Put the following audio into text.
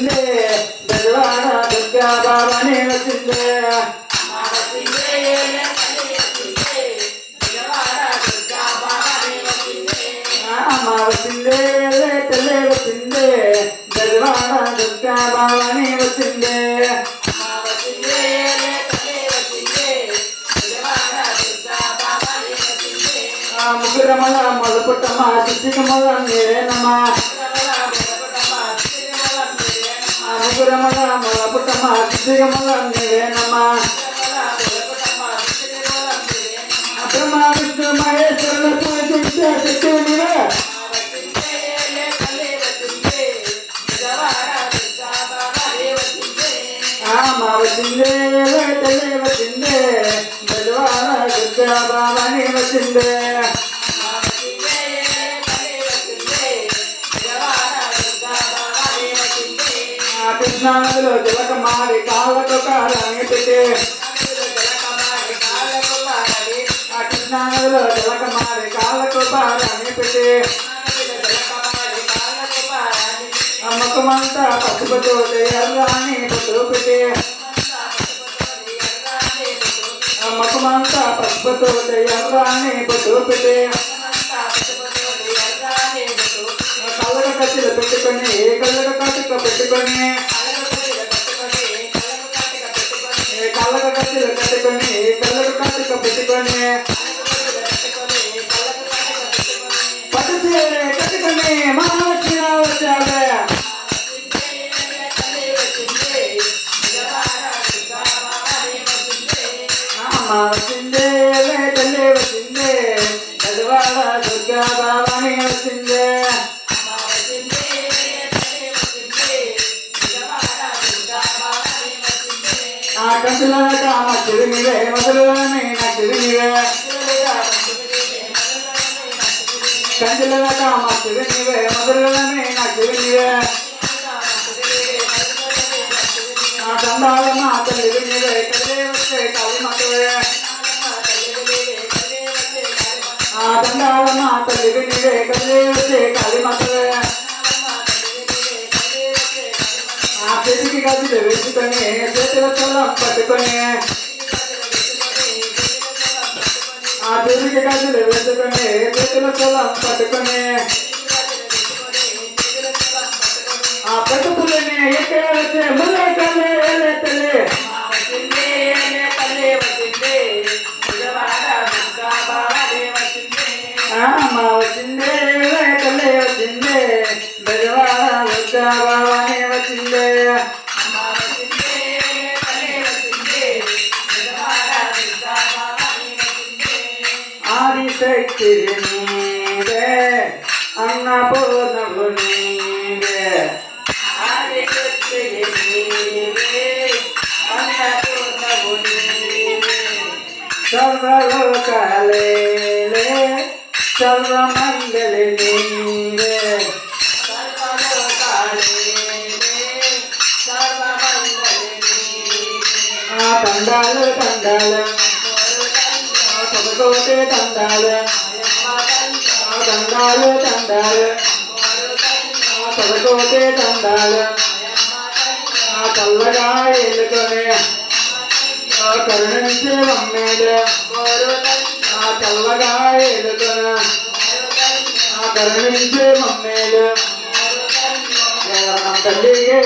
వచ్చిందే బెజవాడ దుర్గా భవాని వచ్చిందే అమ్మ వచ్చిందే తల్లి వచ్చిందే బెజవాడ దుర్గా భవాని వచ్చిందే ఆ ముగ్గురమల మొదపుట్టమ్మ శుద్ధికమల మీరేనమ్మా ఆ ముగ్గురమల మొదపుట్టమ్మ శుద్ధికమల మీరేనమ్మా విష్ణు మహేశ్వరుల పూజించే శక్తి వచ్చిందే తల్లి వచ్చిందే బెజవాడ దుర్గా భవాని వచ్చిందే ఆ కృష్ణానదిలో జలకమారి కాళ్ళకు కాలని పెట్టి. ఆ కృష్ణానదిలో కాళ్ళకు పాలని ముఖమంతా పసుపుతో ఎర్రాని పొట్టు. పెట్టి ముఖమంతా పసుపుతో ఎర్రాని కంచుల కామ చిరునివే మొదలుగానే నా చిరునివే. కంచుల కామ చిరునివే మొదలుగానే నా చిరునివే ఆ దండాల మా తల్లి నీవే కదే వచ్చే కాళీ మాతవే ఆ దండాల మా తల్లి నీవే కదే వచ్చే కాళీ మాతవే ఆ చేతికి గదిలు వేసుకొని చేతుల చల్లం పట్టుకొని ఆ చేతికి గదిలు వేసుకొని చేతుల చల్లం పట్టుకొని ఆ పెట్టుకులని ఎక్కడ వచ్చే ముళ్ళ కళ్ళే తల్లి ఆ మా వచ్చిందే తల్లి వచ్చిందే బెజవాడ దుర్గా ತಿರುಗಿ ನೀವೆ ಅನ್ನಪೂರ್ಣವು ನೀವೆ ಆದಿತ್ಯಗೆ ನೀವೆ ಅನ್ನಪೂರ್ಣವು ನೀವೆ ಸರ್ವಲೋಕಲೇಲೆ ಸರ್ವಮಂಗಲ ನೀವೆ ತಂಡಾಲ ತಂಡಾಲ ತಂಡಾಲ తందాలు పదకోటి తండాలు. ఆ చల్లగా ఎల్లుకొని ఆ కరుణించి మమ్మేలు ఆ చల్లగా ఎల్లుకొని ఆ కరుణించి మమ్మేలు తల్లిగే